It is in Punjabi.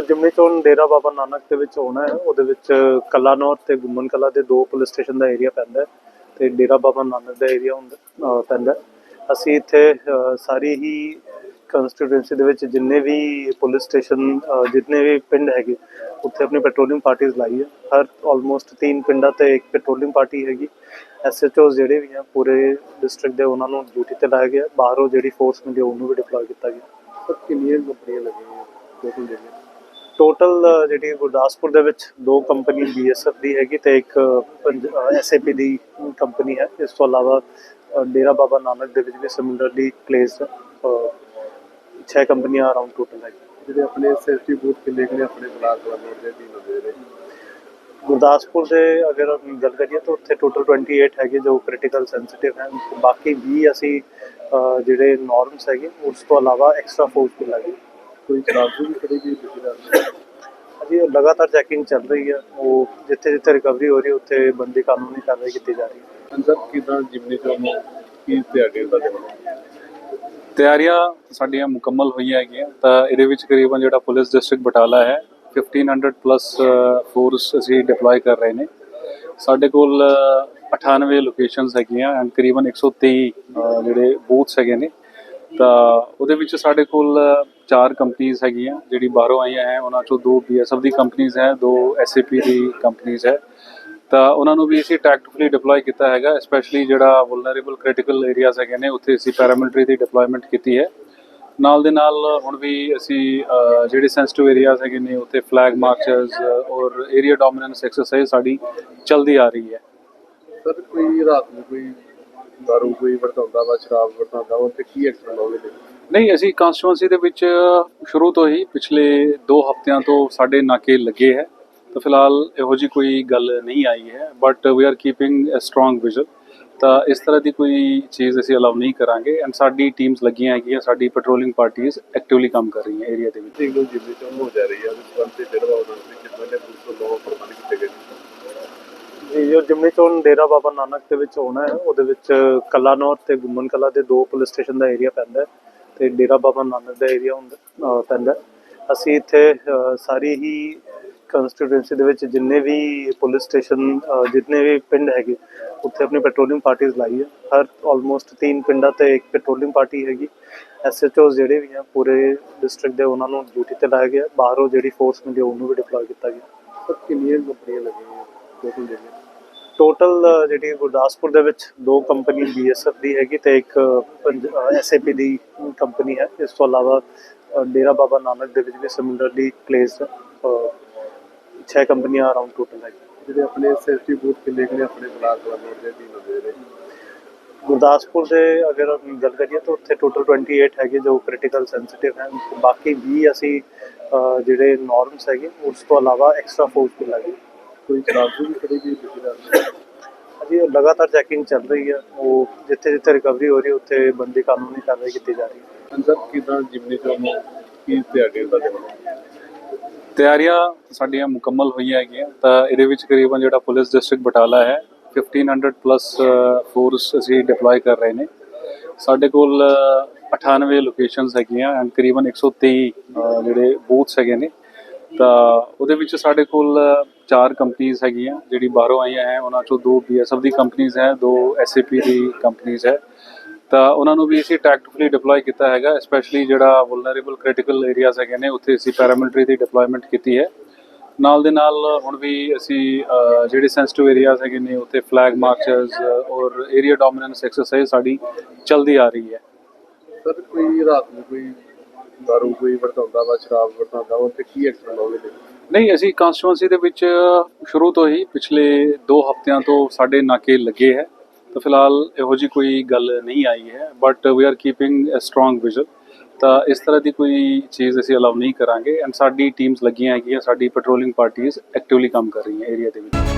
ਜਿਮਨੀ ਚੋਣ ਡੇਰਾ ਬਾਬਾ ਨਾਨਕ ਦੇ ਵਿੱਚ ਹੋਣਾ ਹੈ, ਉਹਦੇ ਵਿੱਚ ਕਲਾਨੌਰ ਤੇ ਗੁੰਮਨ ਕਲਾ ਦੇ ਦੋ ਪੁਲਿਸ ਸਟੇਸ਼ਨ ਦਾ ਏਰੀਆ ਪੈਂਦਾ ਹੈ ਤੇ ਡੇਰਾ ਬਾਬਾ ਨਾਨਕ ਦਾ ਏਰੀਆ ਹੁੰਦਾ ਪੈਂਦਾ ਅਸੀਂ ਇੱਥੇ ਸਾਰੀ ਹੀ ਕੰਸਟੀਟੂਐਂਸੀ ਦੇ ਵਿੱਚ ਜਿੰਨੇ ਵੀ ਪੁਲਿਸ ਸਟੇਸ਼ਨ ਜਿੰਨੇ ਵੀ ਪਿੰਡ ਹੈਗੇ, ਉੱਥੇ ਆਪਣੀ ਪੈਟਰੋਲਿੰਗ ਪਾਰਟੀਆਂ ਲਾਈ ਹੈ। ਹਰ ਆਲਮੋਸਟ ਤਿੰਨ ਪਿੰਡਾਂ ਤੇ ਇੱਕ ਪੈਟਰੋਲਿੰਗ ਪਾਰਟੀ ਹੈਗੀ। ਐਸਐਚਓ ਜਿਹੜੇ ਵੀ ਆ, ਪੂਰੇ ਡਿਸਟ੍ਰਿਕਟ ਦੇ ਉਹਨਾਂ ਨੂੰ ਡਿਊਟੀ ਤੇ ਲਾਇਆ ਗਿਆ। ਬਾਹਰੋਂ ਜਿਹੜੀ ਫੋਰਸ ਮਿਲੀ ਉਹਨੂੰ ਵੀ ਡਿਪਲੋਏ ਕੀਤਾ ਗਿਆ। ਸਰ, ਕਿੰਨੀਆਂ ਕੰਪਨੀਆਂ ਲੱਗੀਆਂ ਟੋਟਲ ਜਿਹੜੀਆਂ? ਟੋਟਲ ਜਿਹੜੀ ਗੁਰਦਾਸਪੁਰ ਦੇ ਵਿੱਚ ਦੋ ਕੰਪਨੀ ਬੀਐਸਐਫ ਦੀ ਹੈਗੀ ਤੇ ਇੱਕ ਐਸਏਪੀ ਦੀ ਕੰਪਨੀ ਹੈ। ਇਸ ਤੋਂ ਇਲਾਵਾ ਡੇਰਾ ਬਾਬਾ ਨਾਨਕ ਦੇ ਵਿੱਚ ਵੀ ਸਿਮਿਲਰਲੀ ਪਲੇਸਡ ਛੇ ਕੰਪਨੀਆਂ ਅਰਾਊਂਡ ਟੋਟਲ ਹੈ। ਜਿਹੜੇ ਆਪਣੇ ਸੇਫਟੀ ਬੂਥ ਕਿੰਨੇ ਕਿੰਨੇ ਆਪਣੇ ਬਲਾਕ ਵਾਲੇ ਦੇ ਅਧੀਨ ਹੁੰਦੇ ਨੇ? ਗੁਰਦਾਸਪੁਰ ਦੇ ਅਗਰ ਗੱਲ ਕਰੀਏ ਤਾਂ ਉੱਥੇ ਟੋਟਲ 28 ਹੈਗੇ ਜੋ ਕ੍ਰਿਟੀਕਲ ਸੈਂਸਿਟਿਵ ਹਨ ਬਾਕੀ 20 ਅਸੀਂ ਜਿਹੜੇ ਨਾਰਮਸ ਹੈਗੇ ਉਸ ਤੋਂ ਇਲਾਵਾ ਐਕਸਟਰਾ ਫੋਰਸ ਵੀ ਲੱਗੀ। ਕੋਈ ਸ਼ਰਾਬ ਵੀ ਖੜੀ ਗਈ ਤੁਸੀਂ ਦੱਸ ਅਜੀ ਲਗਾਤਾਰ ਚੈਕਿੰਗ ਚੱਲ ਰਹੀ ਹੈ ਉਹ ਜਿੱਥੇ ਜਿੱਥੇ ਰਿਕਵਰੀ ਹੋ ਰਹੀ ਹੈ ਉੱਥੇ ਬੰਦੀ ਕਾਨੂੰਨੀ ਕਾਰਵਾਈ ਕੀਤੀ ਜਾ ਰਹੀ ਹੈ ਅੰਦਰ ਕਿਦਾਂ ਜਿਮਨੀ ਚੋਂ ਕੀ ਤਿਆਰੀ ਵੱਲੋਂ? ਤਿਆਰੀਆਂ ਸਾਡੀਆਂ ਮੁਕੰਮਲ ਹੋਈਆਂ ਹੈਗੀਆਂ ਤਾਂ ਇਹਦੇ ਵਿੱਚ ਕਰੀਬਨ ਜਿਹੜਾ ਪੁਲਿਸ ਡਿਸਟ੍ਰਿਕਟ ਬਟਾਲਾ ਹੈ 1500 ਪਲੱਸ ਫੋਰਸ ਅਸੀਂ ਡਿਪਲੋਏ ਕਰ ਰਹੇ ਨੇ। ਸਾਡੇ ਕੋਲ ਅ, 98 ਲੋਕੇਸ਼ਨਸ ਹੈਗੀਆਂ ਐਂਡ ਕਰੀਬਨ 123 ਅ, ਜਿਹੜੇ ਬੂਥਸ ਹੈਗੇ ਨੇ ਤਾਂ ਉਹਦੇ ਵਿੱਚ ਸਾਡੇ ਕੋਲ ਚਾਰ ਕੰਪਨੀਆਂ ਹੈਗੀਆਂ, ਜਿਹੜੀ ਬਾਹਰੋਂ ਆਈਆਂ ਹੈ, ਉਹਨਾਂ ਚੋਂ ਦੋ ਬੀਐਸਐਫ ਦੀ ਕੰਪਨੀਆਂ ਹੈ, ਦੋ ਐਸਏਪੀ ਦੀ ਕੰਪਨੀਆਂ ਹੈ। ਤਾਂ ਉਹਨਾਂ ਨੂੰ ਵੀ ਅਸੀਂ ਟੈਕਟਿਕਲੀ ਡਿਪਲੋਏ ਕੀਤਾ ਹੈਗਾ ਸਪੈਸ਼ਲੀ ਜਿਹੜਾ ਵਲਨਰੇਬਲ ਕ੍ਰਿਟੀਕਲ ਏਰੀਆਜ਼ ਹੈਗੇ ਨੇ, ਉੱਥੇ ਅਸੀਂ ਪੈਰਾਮਿਲਟਰੀ ਦੀ ਡਿਪਲੋਇਮੈਂਟ ਕੀਤੀ ਹੈ। ਨਾਲ ਦੇ ਨਾਲ ਹੁਣ ਵੀ ਅਸੀਂ ਜਿਹੜੇ ਸੈਂਸਿਟਿਵ ਏਰੀਆਜ਼ ਹੈਗੇ ਨੇ, ਉੱਥੇ ਫਲੈਗ ਮਾਰਚਰਸ ਔਰ ਏਰੀਆ ਡੋਮੀਨੈਂਸ ਐਕਸਰਸਾਈਜ਼ ਸਾਡੀ ਚੱਲਦੀ ਆ ਰਹੀ ਹੈ। ਸਰ, ਕੋਈ ਰਾਤ ਨੂੰ ਕੋਈ ਦਾਰੂ ਕੋਈ ਵਰਤਾਉਂਦਾ ਵਾ, ਸ਼ਰਾਬ ਵਰਤਾਉਂਦਾ ਵਾ ਤੇ ਕੀ ਐਕਸ਼ਨ ਲਓਗੇ ਨਹੀਂ ਅਸੀਂ ਕਨਸਟੀਟੂਐਂਸੀ ਦੇ ਵਿੱਚ ਸ਼ੁਰੂ ਤੋਂ ਹੀ ਪਿਛਲੇ 2 ਹਫ਼ਤਿਆਂ ਤੋਂ ਸਾਡੇ ਨਾਕੇ ਲੱਗੇ ਹੈ। ਤਾਂ ਫਿਲਹਾਲ ਇਹੋ ਜੀ ਕੋਈ ਗੱਲ ਨਹੀਂ ਆਈ ਹੈ but we are keeping a strong vision ਤਾਂ ਇਸ ਤਰ੍ਹਾਂ ਦੀ ਕੋਈ ਚੀਜ਼ ਅਸੀਂ ਅਲਾਉ ਨਹੀਂ ਕਰਾਂਗੇ। ਐਂਡ ਸਾਡੀ ਟੀਮਸ ਲੱਗੀਆਂ ਹੈਗੀਆਂ ਸਾਡੀ ਪੈਟਰੋਲਿੰਗ ਪਾਰਟੀਆਂ ਐਕਟਿਵਲੀ ਕੰਮ ਕਰ ਰਹੀਆਂ ਏਰੀਆ ਦੇ ਵਿੱਚ। ਠੀਕ ਨੂੰ ਜਿਮਨੀ ਚੋਂ ਹੋ ਜਾ ਰਹੀ ਹੈ ਉਸ ਤੇ ਜਿਹੜਾ ਉਹਨਾਂ ਨੂੰ ਕਿੰਨੇ ਨੇ ਪੁਲਿਸ ਵੱਲੋਂ ਪ੍ਰਬੰਧ ਕੀਤੇ ਗਏ ਜੀ ਜੋ ਜਿਮਨੀ ਚੋਣ ਡੇਰਾ ਬਾਬਾ ਨਾਨਕ ਦੇ ਵਿੱਚ ਹੋਣਾ ਹੈ ਉਹਦੇ ਵਿੱਚ ਕਲਾਨੌਰ ਤੇ ਗੁੰਮਨ ਕਲਾ ਦੇ ਦੋ ਪੁਲਿਸ ਸਟੇਸ਼ਨ ਦਾ ਏਰੀਆ ਪੈਂਦਾ ਹੈ। ਤੇ ਡੇਰਾ ਬਾਬਾ ਨਾਨਕ ਦਾ ਏਰੀਆ ਹੁੰਦਾ ਪੈਂਦਾ। ਅਸੀਂ ਇੱਥੇ ਸਾਰੀ ਹੀ ਕੰਸਟੀਟੂਐਂਸੀ ਦੇ ਵਿੱਚ ਜਿੰਨੇ ਵੀ ਪੁਲਿਸ ਸਟੇਸ਼ਨ ਜਿੰਨੇ ਵੀ ਪਿੰਡ ਹੈਗੇ ਉੱਥੇ ਆਪਣੀ ਪੈਟਰੋਲਿੰਗ ਪਾਰਟੀਆਂ ਲਾਈ ਹੈ ਹਰ ਆਲਮੋਸਟ ਤਿੰਨ ਪਿੰਡਾਂ ਤੇ ਇੱਕ ਪੈਟਰੋਲਿੰਗ ਪਾਰਟੀ ਹੈਗੀ। ਐਸਐਚਓ ਜਿਹੜੇ ਵੀ ਆ ਪੂਰੇ ਡਿਸਟ੍ਰਿਕਟ ਦੇ ਉਹਨਾਂ ਨੂੰ ਡਿਊਟੀ ਤੇ ਲਾਇਆ ਗਿਆ। ਬਾਹਰੋਂ ਜਿਹੜੀ ਫੋਰਸ ਮਿਲੀ ਉਹਨੂੰ ਵੀ ਡਿਪਲੋਏ ਕੀਤਾ ਗਿਆ। ਕਿੰਨੀਆਂ ਕੰਪਨੀਆਂ ਲੱਗੀਆਂ ਟੋਟਲ ਜਿਹੜੀਆਂ? ਟੋਟਲ ਜਿਹੜੀ ਗੁਰਦਾਸਪੁਰ ਦੇ ਵਿੱਚ ਦੋ ਕੰਪਨੀ ਬੀਐਸਐਫ ਦੀ ਹੈਗੀ ਤੇ ਇੱਕ ਐਸਏਪੀ ਦੀ ਕੰਪਨੀ ਹੈ। ਇਸ ਤੋਂ ਇਲਾਵਾ ਡੇਰਾ ਬਾਬਾ ਨਾਨਕ ਦੇ ਵਿੱਚ ਵੀ ਸਿਮਿਲਰਲੀ ਪਲੇਸਡ ਛੇ ਕੰਪਨੀਆਂ ਅਰਾਊਂਡ ਟੋਟਲ ਹੈ। ਜਿਹੜੇ ਆਪਣੇ ਸੇਫਟੀ ਬੂਥ ਕਿੰਨੇ ਕਿੰਨੇ ਆਪਣੇ ਬਲਾਕ ਵਾਲੇ ਦੇ ਅਧੀਨ ਹੁੰਦੇ ਨੇ? ਗੁਰਦਾਸਪੁਰ ਦੇ ਅਗਰ ਗੱਲ ਕਰੀਏ ਤਾਂ ਉੱਥੇ ਟੋਟਲ 28 ਹੈਗੇ ਜੋ ਕ੍ਰਿਟੀਕਲ ਸੈਂਸਿਟਿਵ ਹਨ ਬਾਕੀ 20 ਅਸੀਂ ਜਿਹੜੇ ਨਾਰਮਸ ਹੈਗੇ ਉਸ ਤੋਂ ਇਲਾਵਾ ਐਕਸਟਰਾ ਫੋਰਸ ਵੀ ਲੱਗੀ। ਕੋਈ ਸ਼ਰਾਬ ਵੀ ਖੜੀ ਗਈ? ਅਜੀ ਲਗਾਤਾਰ ਚੈਕਿੰਗ ਚੱਲ ਰਹੀ ਹੈ ਉਹ ਜਿੱਥੇ ਜਿੱਥੇ ਰਿਕਵਰੀ ਹੋ ਰਹੀ ਹੈ ਉੱਥੇ ਬੰਦੀ ਕਾਨੂੰਨੀ ਕਾਰਵਾਈ ਕੀਤੀ ਜਾ ਰਹੀ ਹੈ। ਅੰਦਰ ਕਿਦਾਂ ਜਿਮਨੀ ਚੋਂ ਕੀ ਤਿਆਰੀ ਤੁਹਾਡੇ ਵੱਲੋਂ? ਤਿਆਰੀਆਂ ਸਾਡੀਆਂ ਮੁਕੰਮਲ ਹੋਈਆਂ ਹੈਗੀਆਂ। ਤਾਂ ਇਹਦੇ ਵਿੱਚ ਕਰੀਬਨ ਜਿਹੜਾ ਪੁਲਿਸ ਡਿਸਟ੍ਰਿਕਟ ਬਟਾਲਾ ਹੈ 1500 ਪਲੱਸ ਫੋਰਸ ਅਸੀਂ ਡਿਪਲੋਏ ਕਰ ਰਹੇ ਨੇ। ਸਾਡੇ ਕੋਲ ਅ, 98 ਲੋਕੇਸ਼ਨਸ ਹੈਗੀਆਂ ਐਂਡ ਕਰੀਬਨ 123 ਅ, ਜਿਹੜੇ ਬੂਥਸ ਹੈਗੇ ਨੇ। ਤਾਂ ਉਹਦੇ ਵਿੱਚ ਸਾਡੇ ਕੋਲ ਚਾਰ ਕੰਪਨੀਆਂ ਹੈਗੀਆਂ, ਜਿਹੜੀ ਬਾਹਰੋਂ ਆਈਆਂ ਹੈ, ਉਹਨਾਂ ਚੋਂ ਦੋ ਬੀਐਸਐਫ ਦੀ ਕੰਪਨੀਆਂ ਹੈ, ਦੋ ਐਸਏਪੀ ਦੀ ਕੰਪਨੀਆਂ ਹੈ। ਤਾਂ ਉਹਨਾਂ ਨੂੰ ਵੀ ਅਸੀਂ ਟੈਕਟਿਕਲੀ ਡਿਪਲੋਏ ਕੀਤਾ ਹੈਗਾ ਸਪੈਸ਼ਲੀ ਜਿਹੜਾ ਵਲਨਰੇਬਲ ਕ੍ਰਿਟੀਕਲ ਏਰੀਆਜ਼ ਹੈਗੇ ਨੇ, ਉੱਥੇ ਅਸੀਂ ਪੈਰਾਮਿਲਟਰੀ ਦੀ ਡਿਪਲੋਇਮੈਂਟ ਕੀਤੀ ਹੈ। ਨਾਲ ਦੇ ਨਾਲ ਹੁਣ ਵੀ ਅਸੀਂ ਜਿਹੜੇ ਸੈਂਸਿਟਿਵ ਏਰੀਆਜ਼ ਹੈਗੇ ਨੇ, ਉੱਥੇ ਫਲੈਗ ਮਾਰਚਰਸ ਔਰ ਏਰੀਆ ਡੋਮੀਨੈਂਸ ਐਕਸਰਸਾਈਜ਼ ਸਾਡੀ ਚੱਲਦੀ ਆ ਰਹੀ ਹੈ। ਸਰ, ਕੋਈ ਰਾਤ ਨੂੰ ਕੋਈ ਦਾਰੂ ਕੋਈ ਵਰਤਾਉਂਦਾ ਵਾ, ਸ਼ਰਾਬ ਵਰਤਾਉਂਦਾ ਵਾ ਤੇ ਕੀ ਐਕਸ਼ਨ ਲਓਗੇ ਨਹੀਂ, ਅਸੀਂ ਕਨਸਟੀਟੂਐਂਸੀ ਦੇ ਵਿੱਚ ਸ਼ੁਰੂ ਤੋਂ ਹੀ ਪਿਛਲੇ 2 ਹਫ਼ਤਿਆਂ ਤੋਂ ਸਾਡੇ ਨਾਕੇ ਲੱਗੇ ਹੈ। ਤਾਂ ਫਿਲਹਾਲ ਇਹੋ ਜੀ ਕੋਈ ਗੱਲ ਨਹੀਂ ਆਈ ਹੈ but we are keeping a strong vision ਤਾਂ ਇਸ ਤਰ੍ਹਾਂ ਦੀ ਕੋਈ ਚੀਜ਼ ਅਸੀਂ ਅਲਾਉ ਨਹੀਂ ਕਰਾਂਗੇ। ਐਂਡ ਸਾਡੀ ਟੀਮਸ ਲੱਗੀਆਂ ਹੈਗੀਆਂ, ਸਾਡੀ ਪੈਟਰੋਲਿੰਗ ਪਾਰਟੀਆਂ ਐਕਟਿਵਲੀ ਕੰਮ ਕਰ ਰਹੀਆਂ ਏਰੀਆ ਦੇ ਵਿੱਚ।